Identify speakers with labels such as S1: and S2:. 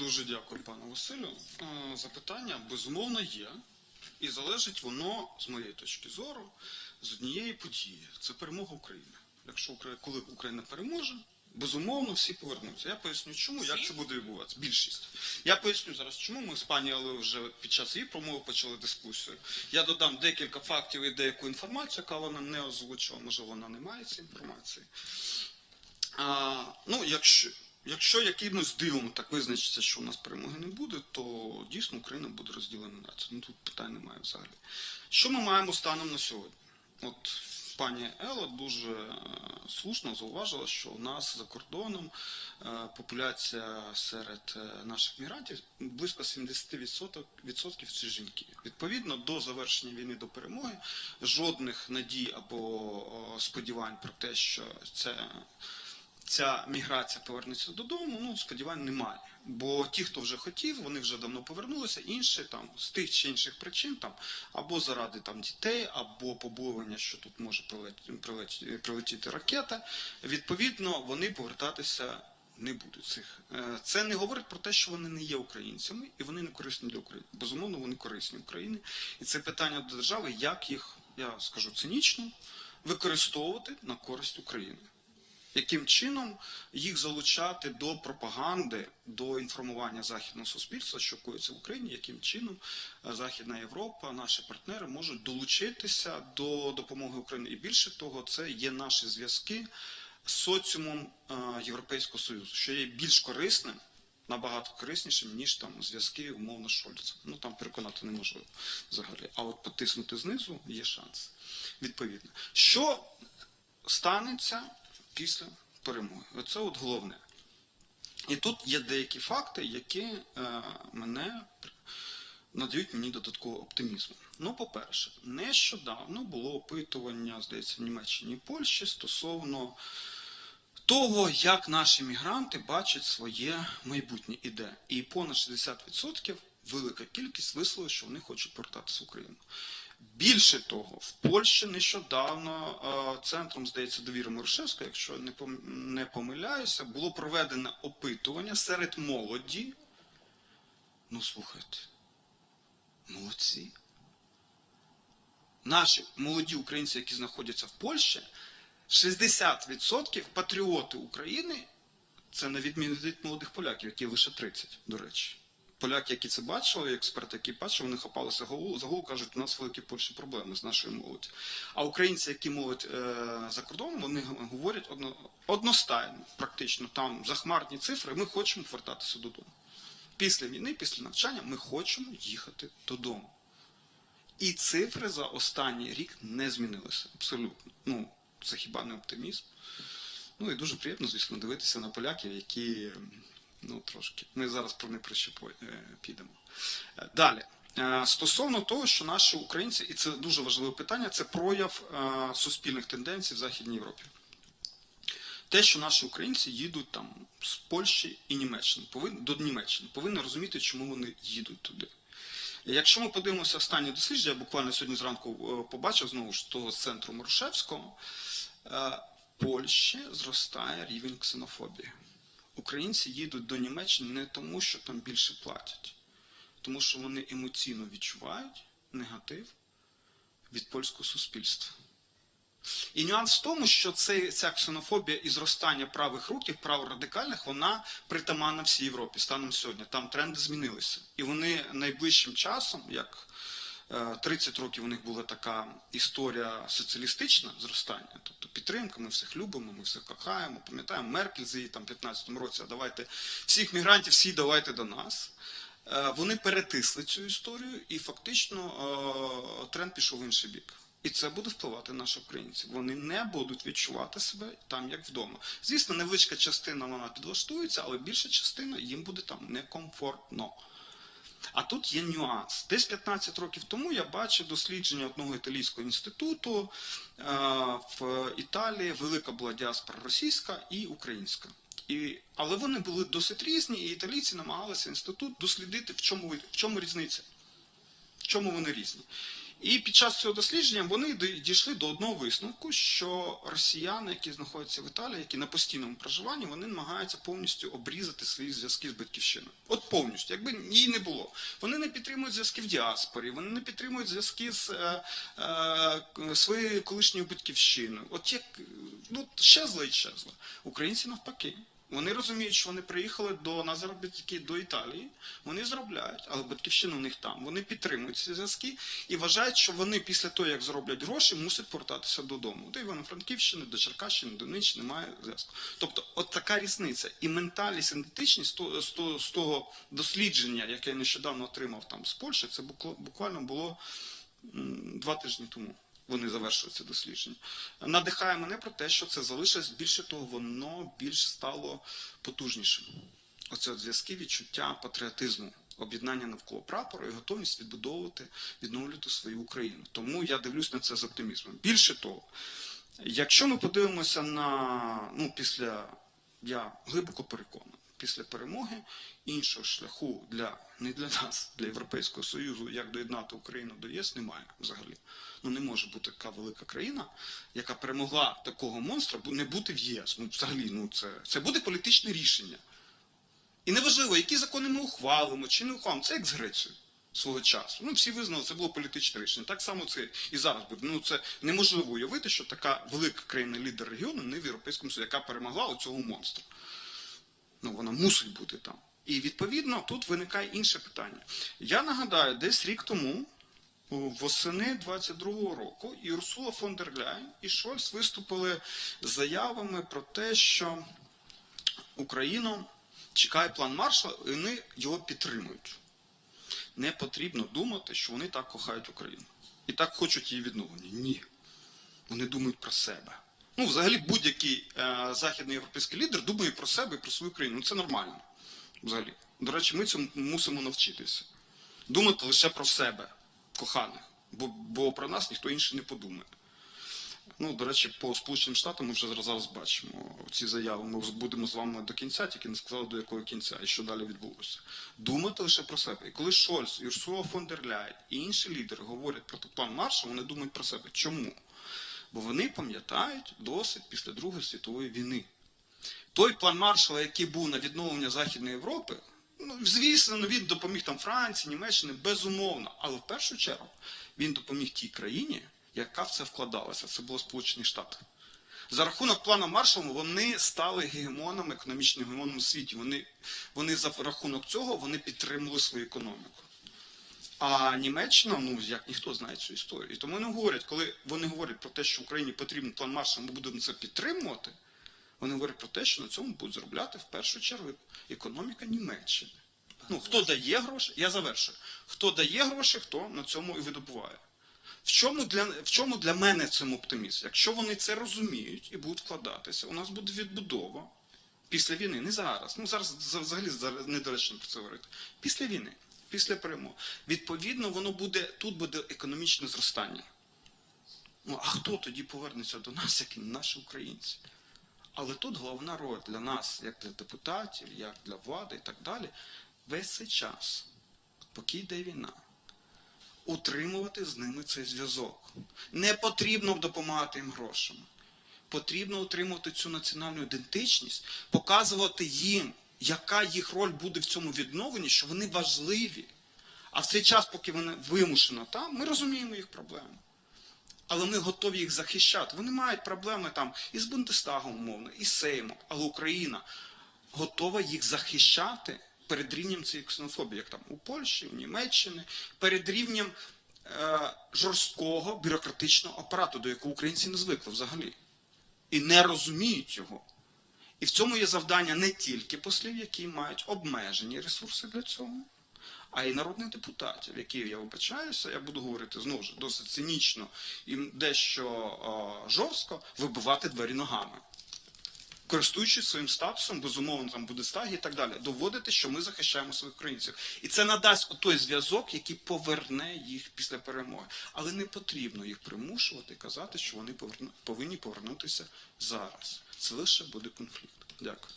S1: Дуже дякую, пане Василю. Е, Запитання безумовно є, і залежить воно, з моєї точки зору, з однієї події. Це перемога України. Якщо коли Україна переможе, безумовно всі повернуться. Я поясню, чому, як це буде відбуватися. Більшість. Я поясню зараз, чому ми з пані Аллою вже під час її промови почали дискусію. Я додам декілька фактів і деяку інформацію, яка вона не озвучила. Можливо, вона не має цієї інформації. А, ну, якщо, якщо якимось дивом так визначиться, що у нас перемоги не буде, то дійсно Україна буде розділена на це. Ну тут питань немає взагалі. Що ми маємо станом на сьогодні? От пані Ела дуже е, слушно зауважила, що у нас за кордоном е, популяція серед е, наших мігрантів близько 70% відсотків це жінки. Відповідно, до завершення війни до перемоги жодних надій або сподівань про те, що це ця міграція повернеться додому, ну сподівань немає. Бо ті, хто вже хотів, вони вже давно повернулися. Інші там з тих чи інших причин, там або заради там дітей, або побоювання, що тут може прилетіти, прилетіти, ракета. Відповідно, вони повертатися не будуть. Цих Е, це не говорить про те, що вони не є українцями і вони не корисні для України. Безумовно, вони корисні Україні. І це питання до держави, як їх, я скажу цинічно, використовувати на користь України яким чином їх залучати до пропаганди, до інформування західного суспільства, що коїться в Україні, яким чином е, Західна Європа, наші партнери можуть долучитися до допомоги Україні. І більше того, це є наші зв'язки з соціумом е, Європейського Союзу, що є більш корисним. Набагато кориснішим, ніж там зв'язки умовно з Шольцем. Ну там переконати неможливо взагалі. А от потиснути знизу є шанс. Відповідно. Що станеться після перемоги? Оце от головне. І тут є деякі факти, які е, мене надають мені додаткового оптимізму. Ну, по-перше, нещодавно було опитування, здається, в Німеччині і Польщі стосовно того, як наші мігранти бачать своє майбутнє іде. І понад 60% велика кількість висловила, що вони хочуть повертатися в Україну. Більше того, в Польщі нещодавно е, центром, здається, довіри Морошевського, якщо не помиляюся, було проведено опитування серед молоді. Ну, слухайте, молодці. Наші молоді українці, які знаходяться в Польщі, 60% патріоти України, це на відміну від молодих поляків, які лише 30, до речі. Поляки, які це бачили, експерти, які бачили, вони хапалися голову, за голову, кажуть, у нас великі Польщі проблеми з нашою молоддю. А українці, які молодь е, за кордоном, вони говорять одно, одностайно, практично там захмарні цифри, ми хочемо повертатися додому. Після війни, після навчання, ми хочемо їхати додому. І цифри за останній рік не змінилися абсолютно. Ну, це хіба не оптимізм? Ну і дуже приємно, звісно, дивитися на поляків, які ну трошки. Ми зараз про них е, підемо. Е, Далі. Е, Стосовно того, що наші українці, і це дуже важливе питання, це прояв суспільних тенденцій в Західній Європі. Те, що наші українці їдуть там з Польщі і Німеччини, повинні, до Німеччини, повинні розуміти, чому вони їдуть туди. Якщо ми подивимося останні дослідження, я буквально сьогодні зранку побачив знову ж того з центру Морошевського, е, в Польщі зростає рівень ксенофобії. Українці їдуть до Німеччини не тому, що там більше платять, тому що вони емоційно відчувають негатив від польського суспільства. І нюанс в тому, що цей, ця ксенофобія і зростання правих рухів, праворадикальних, вона притаманна всій Європі станом сьогодні. Там тренди змінилися. І вони найближчим часом, як 30 років у них була така історія соціалістична зростання, тобто підтримка, ми всіх любимо, ми всіх кохаємо, пам'ятаємо, Меркель з її там 15-му році, а давайте всіх мігрантів, всі давайте до нас. Е, Вони перетисли цю історію, і фактично е, тренд пішов в інший бік. І це буде впливати на наших українців. Вони не будуть відчувати себе там, як вдома. Звісно, невеличка частина вона підлаштується, але більша частина їм буде там некомфортно. А тут є нюанс. Десь 15 років тому я бачив дослідження одного італійського інституту е, в Італії. Велика була діаспора російська і українська. І, але вони були досить різні, і італійці намагалися інститут дослідити, в чому, в чому різниця, в чому вони різні. І під час цього дослідження вони дійшли до одного висновку, що росіяни, які знаходяться в Італії, які на постійному проживанні, вони намагаються повністю обрізати свої зв'язки з батьківщиною. От повністю, якби її не було. Вони не підтримують зв'язки в діаспорі, вони не підтримують зв'язки з е, е, своєю колишньою батьківщиною. От як ну щезла і щезла. Українці навпаки. Вони розуміють, що вони приїхали до на заробітки до Італії, вони заробляють, але батьківщина у них там. Вони підтримують ці зв'язки і вважають, що вони після того, як зароблять гроші, мусять повертатися додому. До Івано-Франківщини, до Черкащини, до Нинчини немає зв'язку. Тобто, от така різниця. І ментальність, ідентичність з того- дослідження, яке я нещодавно отримав там з Польщі, це буква- буквально було два тижні тому. Вони завершили це дослідження. Надихає мене про те, що це залишилось. Більше того, воно більш стало потужнішим. Оце зв'язки, відчуття патріотизму, об'єднання навколо прапору і готовність відбудовувати, відновлювати свою Україну. Тому я дивлюсь на це з оптимізмом. Більше того, якщо ми подивимося на ну, після, я глибоко переконаний, після перемоги іншого шляху для не для нас, для Європейського Союзу, як доєднати Україну до ЄС, немає взагалі. Ну не може бути така велика країна, яка перемогла такого монстра, не бути в ЄС. Ну, взагалі, ну це, це буде політичне рішення. І неважливо, які закони ми ухвалимо чи не ухвалимо, це як з Грецією свого часу. Ну, всі визнали, це було політичне рішення. Так само це і зараз буде. Ну, це неможливо уявити, що така велика країна лідер регіону не в Європейському Союзі, яка перемогла оцього монстра. Ну, вона мусить бути там. І відповідно тут виникає інше питання. Я нагадаю, десь рік тому, восени 22-го року, і Урсула фон дер Ляйн і Шольц виступили з заявами про те, що Україну чекає план Маршала, і вони його підтримують. Не потрібно думати, що вони так кохають Україну. І так хочуть її відновлення. Ні. Вони думають про себе. Ну, взагалі, будь-який е, західний європейський лідер думає про себе і про свою країну. Ну, це нормально. Взагалі. До речі, ми цьому мусимо навчитися. Думати лише про себе, коханих. Бо, бо про нас ніхто інший не подумає. Ну, до речі, по Сполученим Штатам ми вже зараз бачимо ці заяви. Ми будемо з вами до кінця, тільки не сказали до якого кінця і що далі відбулося. Думати лише про себе. І коли Шольц, Юрсула фон дер і інші лідери говорять про план Маршала, вони думають про себе. Чому? Бо вони пам'ятають досить після Другої світової війни. Той план Маршала, який був на відновлення Західної Європи, ну, звісно, ну, він допоміг там Франції, Німеччині, безумовно. Але в першу чергу він допоміг тій країні, яка в це вкладалася. Це було Сполучені Штати. За рахунок плану Маршала вони стали гегемонами, економічним гегемоном у світі. Вони, вони за рахунок цього вони підтримували свою економіку. А Німеччина, ну як ніхто знає цю історію. І тому вони говорять, коли вони говорять про те, що Україні потрібен план Маршала, ми будемо це підтримувати. Вони говорять про те, що на цьому будуть заробляти в першу чергу економіка Німеччини. Ну, хто дає гроші, я завершую. Хто дає гроші, хто на цьому і видобуває. В чому для, в чому для мене цим оптимізм? Якщо вони це розуміють і будуть вкладатися, у нас буде відбудова після війни, не зараз. Ну зараз взагалі зараз недоречно про це говорити. Після війни, після перемоги. Відповідно, воно буде тут буде економічне зростання. Ну а хто тоді повернеться до нас, як і наші українці? Але тут головна роль для нас, як для депутатів, як для влади і так далі, весь цей час, поки йде війна, утримувати з ними цей зв'язок. Не потрібно допомагати їм грошами. Потрібно утримувати цю національну ідентичність, показувати їм, яка їх роль буде в цьому відновленні, що вони важливі. А в цей час, поки вони вимушено там, ми розуміємо їх проблеми. Але ми готові їх захищати. Вони мають проблеми там із Бундестагом, умовно, і з Сеймом. Але Україна готова їх захищати перед рівнем цієї ксенофобії, як там у Польщі, у Німеччині, перед рівнем е, жорсткого бюрократичного апарату, до якого українці не звикли взагалі. І не розуміють його. І в цьому є завдання не тільки послів, які мають обмежені ресурси для цього, а й народних депутатів, які, я вибачаюся, я буду говорити знову ж досить цинічно і дещо о, жорстко вибивати двері ногами. Користуючись своїм статусом, безумовно, там буде стаги і так далі, доводити, що ми захищаємо своїх українців. І це надасть той зв'язок, який поверне їх після перемоги. Але не потрібно їх примушувати, казати, що вони повинні повернутися зараз. Це лише буде конфлікт. Дякую.